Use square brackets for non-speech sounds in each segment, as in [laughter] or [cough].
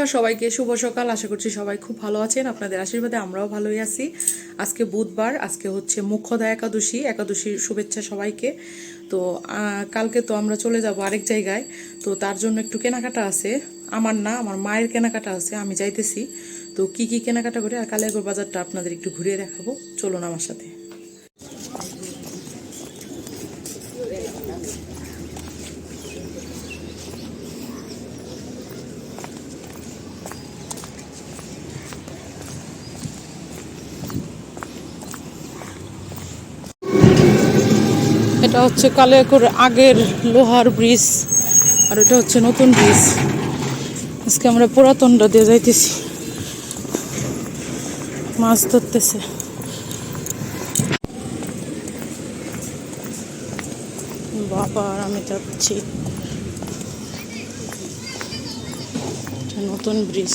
নমস্কার সবাইকে, শুভ সকাল। আশা করছি সবাই খুব ভালো আছেন। আপনাদের আশীর্বাদে আমরাও ভালোই আছি। আজকে বুধবার, আজকে হচ্ছে মুখ্যদা একাদশী। একাদশীর শুভেচ্ছা সবাইকে। তো কালকে তো আমরা চলে যাব আরেক জায়গায়। তো, তার জন্য একটু কেনাকাটা আছে। আমার না, আমার মায়ের কেনাকাটা আছে, আমি যাইতেছি। তো, কি কি কেনাকাটা করে? আর কালিয়াগড় বাজারটা আপনাদের একটু ঘুরিয়ে দেখাবো। চলুন আমার সাথে। এটা হচ্ছে কালিয়াকড় আগের লোহার ব্রিজ, আর এটা হচ্ছে নতুন ব্রিজ। আজকে আমরা পুরাতনটা দিয়ে যাইতেছি। মাছ ধরতেছে। বাবা, আর আমি যাচ্ছি। নতুন ব্রিজ।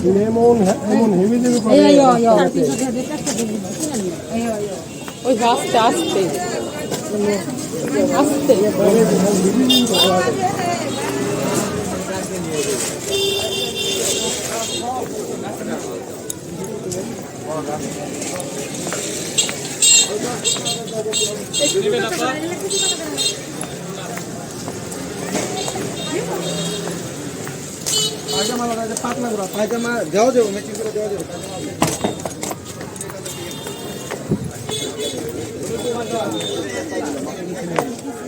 এমন এমন হেভি দেবে ওই আস্তে আস্তে আস্তে পায়জামা লাগাতে পাতলা করা পায়জামা দেওয়া যাবে ম্যাচিং করে দেওয়া যাবে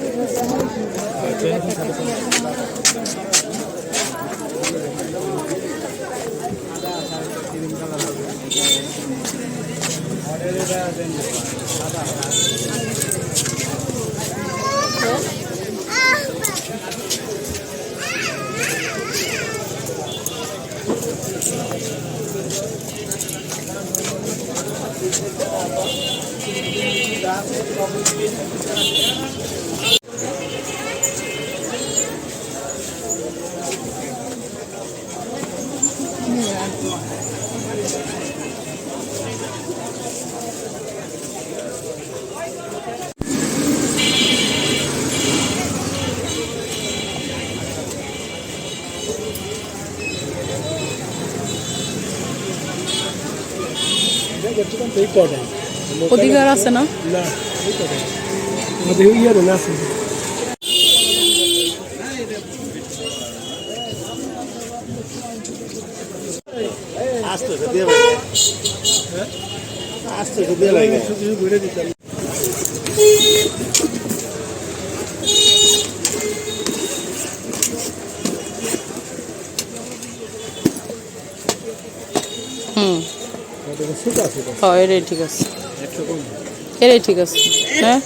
এই কটাই অধিকার আছে না আমাদের ইয়ার না? আস্তে দিয়ে দিতাম হুম। আছে হ্যাঁ ঠিক আছে। ঠিক আছে। হ্যাঁ?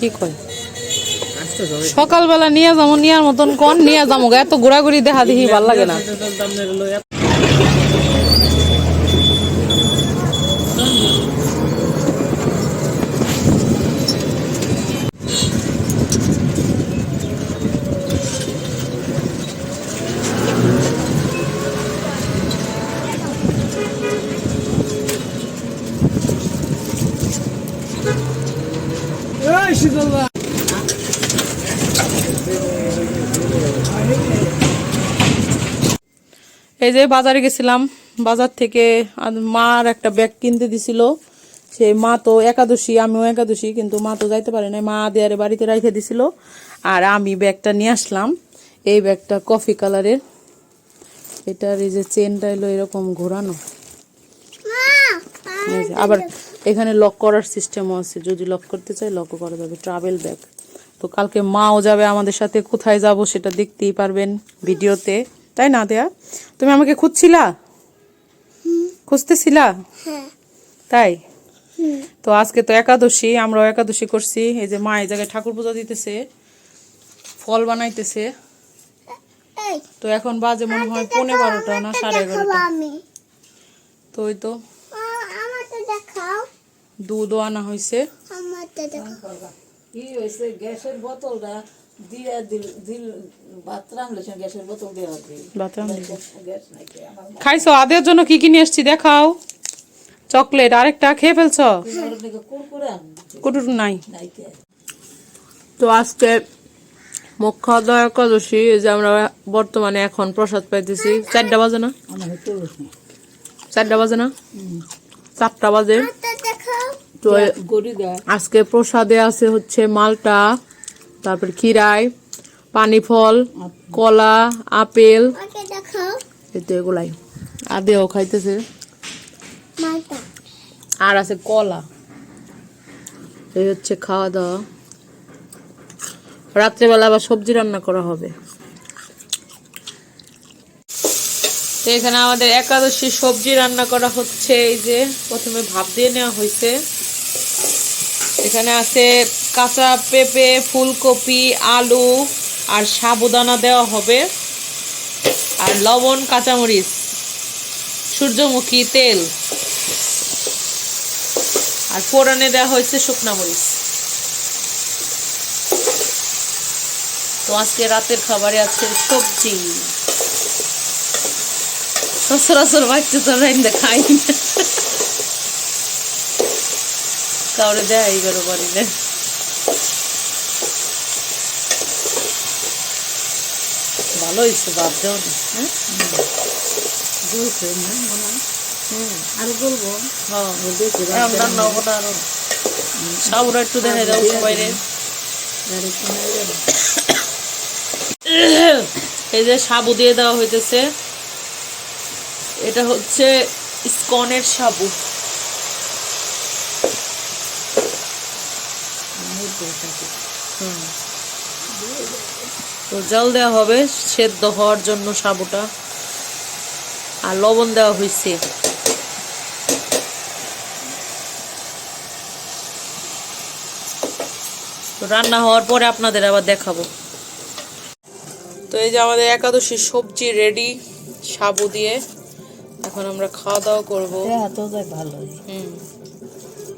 কি কয়? সকালবেলা নিয়ে যাব, নিয়ার মতন কন, নিয়ে যাব এত ঘোরাঘুরি দেখা দেখি, ভালো লাগে না। এই শীতলদা এই যে বাজারে গেছিলাম বাজার থেকে মার একটা ব্যাগ কিনতে দিছিল। সেই মা তো একাদশী আমিও একাদশী কিন্তু মা তো যাইতে পারে না মা দেয়ারে বাড়িতে রাইখে দিছিল। আর আমি ব্যাগটা নিয়ে আসলাম। এই ব্যাগটা কফি কালারের। এটার এই যে চেনটা এলো এরকম ঘোরানো। আবার এখানে লক করার সিস্টেমও আছে। যদি লক করতে চাই লকও করা যাবে। ট্রাভেল ব্যাগ তো কালকে মাও যাবে আমাদের সাথে। কোথায় যাব সেটা দেখতেই পারবেন ভিডিওতে। তাই না দেয়া? তুমি আমাকে খুঁজছিলা? খুঁজতেছিলা? তাই? তো আজকে তো একাদশী আমরাও একাদশী করছি। এই যে মা এই জায়গায় ঠাকুর পূজা দিতেছে ফল বানাইতেছে। তো এখন বাজে মনে হয় পৌনে বারোটা না সাড়ে এগারোটা। তো ওই তো। দুধও আনা হয়েছে। কি হয়েছে? গ্যাসের বোতলটা দিয়ে দিল দিল ভাত রান্নলে গ্যাসের বোতল দেওয়া দিই গ্যাস নাই খাইছো? আদের জন্য কি কি নিয়ে এসছি দেখাও। চকলেট আরেকটা খেয়ে ফেলছো? কুটুর নাই। নাই তো আজকে মুখ্য একাদশী এই যে আমরা বর্তমানে এখন প্রসাদ পাইতেছি। চারটা বাজে না? চারটা বাজে না? চারটা বাজে। তো আজকে প্রসাদে আছে হচ্ছে মালটা তারপর খিরাই পানি ফল কলা আপেল। এগুলাই। আদেও খাইতেছে। আর আছে কলা। এই হচ্ছে খাওয়া দাওয়া। রাত্রেবেলা আবার সবজি রান্না করা হবে। তো এখানে আমাদের একাদশী সবজি রান্না করা হচ্ছে এই যে প্রথমে ভাপ দিয়ে নেওয়া হয়েছে। এখানে আছে কাঁচা পেঁপে, ফুলকপি, আলু আর সাবুদানা দেওয়া হবে। আর লবণ, কাঁচামরিচ, সূর্যমুখী, তেল। আর ফোড়নে দেওয়া হয়েছে শুকনা মরিচ। তো আজকে রাতের খাবারে আছে সবজি। সচরাচর বাচ্চা তো রাইন্দা খাই না। ভালো হয়েছে বাদ দেওয়া হ্যাঁ? বলছে না মনে হয়? আর বলব? হ্যাঁ। না আরও সাবুরা একটু বাইরে [coughs] এই যে সাবু দিয়ে দেওয়া হইতেছে। এটা হচ্ছে স্কনের সাবু। হুম। তো জল দেওয়া হবে সেদ্ধ হওয়ার জন্য সাবুটা। আর লবণ দেওয়া হয়েছে রান্না হওয়ার পরে আপনাদের আবার দেখাবো। তো এই যে আমাদের একাদশী সবজি রেডি সাবু দিয়ে। এখন আমরা খাওয়া দাওয়া করব। হুম।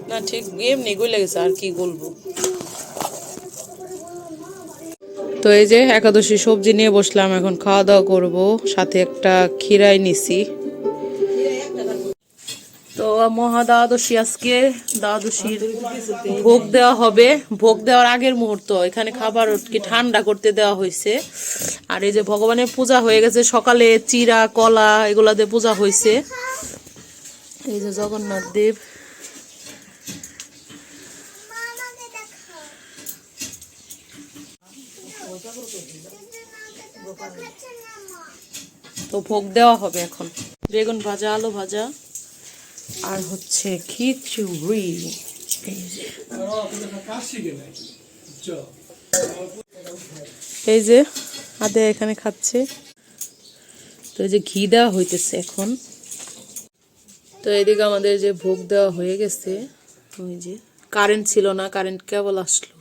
না ঠিক এমনি গলে গেছে আর কি বলব তো এই যে একাদশী সবজি নিয়ে বসলাম, এখন খাওয়া দাওয়া করব। সাথে একটা খিরাই নিছি। তো মহা দ্বাদশী আজকে, দ্বাদশীর ভোগ দেওয়া হবে। ভোগ দেওয়ার আগের মুহূর্ত, এখানে খাবার কি ঠান্ডা করতে দেওয়া হয়েছে। আর এই যে ভগবানের পূজা হয়ে গেছে, সকালে চিরা, কলা এগুলা দিয়ে পূজা হয়েছে। এই যে জগন্নাথ দেব মা আমাকে দেখাও দেখাচ্ছে না মা তো ভোগ দেওয়া হবে এখন। বেগুন ভাজা, আলু ভাজা, আর হচ্ছে খিচুড়ি। এই যে আদে এখানে খাচ্ছে। তো এই যে ঘি দেওয়া হইতেছে এখন। তো এদিকে আমাদের যে ভোগ দেওয়া হয়ে গেছে, ওই যে কারেন্ট ছিল না কারেন্ট কেবল আসলো।